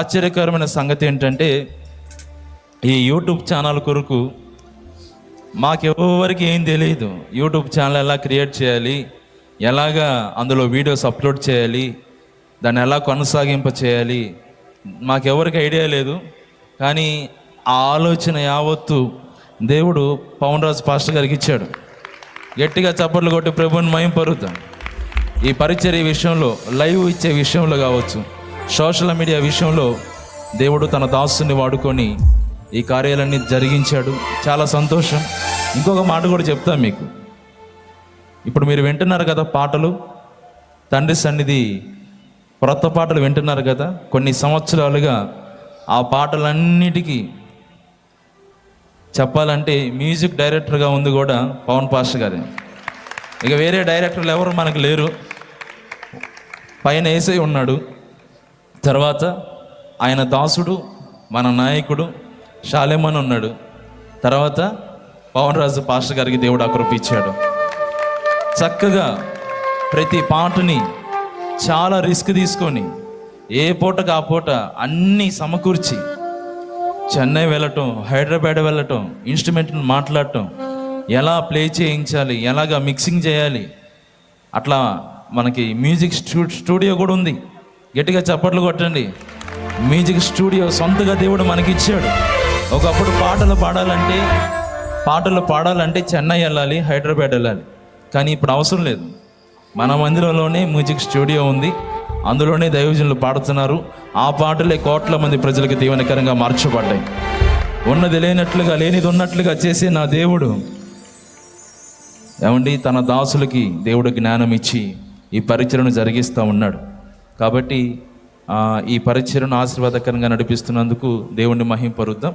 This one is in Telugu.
ఆశ్చర్యకరమైన సంగతి ఏంటంటే ఈ యూట్యూబ్ ఛానల్ కొరకు మాకెవరికి ఏం తెలియదు. యూట్యూబ్ ఛానల్ ఎలా క్రియేట్ చేయాలి ఎలాగా అందులో వీడియోస్ అప్లోడ్ చేయాలి దాన్ని ఎలా కొనసాగింప చేయాలి మాకెవరికి ఐడియా లేదు. కానీ ఆ ఆలోచన యావత్తు దేవుడు పవన్ రాజు పాస్టర్ గారికి ఇచ్చాడు. గట్టిగా చప్పట్లు కొట్టి ప్రభుని మయం పరుగుతాం ఈ పరిచర్య విషయంలో లైవ్ ఇచ్చే విషయంలో కావచ్చు. సోషల్ మీడియా విషయంలో దేవుడు తన దాసుని వాడుకొని ఈ కార్యాలన్నీ జరిగించాడు. చాలా సంతోషం. ఇంకొక మాట కూడా చెప్తాను మీకు. ఇప్పుడు మీరు వింటున్నారు కదా పాటలు. తండ్రి సన్నిధి క్రొత్త పాటలు వింటున్నారు కదా. కొన్ని సంవత్సరాలుగా ఆ పాటలన్నిటికీ చెప్పాలంటే మ్యూజిక్ డైరెక్టర్గా ఉంది కూడా పవన్ పాష గారే. ఇక వేరే డైరెక్టర్లు ఎవరు మనకు లేరు. పైన ఏసై ఉన్నాడు. తర్వాత ఆయన దాసుడు మన నాయకుడు షాలేమన్ ఉన్నాడు. తర్వాత పవన్ రాజు పాస్టర్ గారికి దేవుడు అకృపించాడు చక్కగా ప్రతి పాటని చాలా రిస్క్ తీసుకొని ఏ పూటకు ఆ పూట అన్నీ సమకూర్చి చెన్నై వెళ్ళటం హైదరాబాద్ వెళ్ళటం ఇన్స్ట్రుమెంట్ని మాట్లాడటం ఎలా ప్లే చేయించాలి ఎలాగా మిక్సింగ్ చేయాలి అట్లా మనకి మ్యూజిక్ స్టూ స్టూడియో కూడా ఉంది. గట్టిగా చప్పట్లు కొట్టండి. మ్యూజిక్ స్టూడియో సొంతగా దేవుడు మనకి ఇచ్చాడు ఒకప్పుడు పాటలు పాడాలంటే పాటలు పాడాలంటే చెన్నై వెళ్ళాలి హైదరాబాద్ వెళ్ళాలి. కానీ ఇప్పుడు అవసరం లేదు. మన మందిరంలోనే మ్యూజిక్ స్టూడియో ఉంది. అందులోనే దైవజనులు పాడుతున్నారు. ఆ పాటలే కోట్ల మంది ప్రజలకు దీవెనకరంగా మార్చబడ్డాయి. ఉన్నది లేనట్లుగా లేనిది ఉన్నట్లుగా చేసే నా దేవుడు. ఏమండి? తన దాసులకి దేవుడు జ్ఞానం ఇచ్చి ఈ పరిచయను జరిగిస్తూ ఉన్నాడు. కాబట్టి ఈ పరిచయను ఆశీర్వాదకరంగా నడిపిస్తున్నందుకు దేవుణ్ణి మహింపరుద్దాం.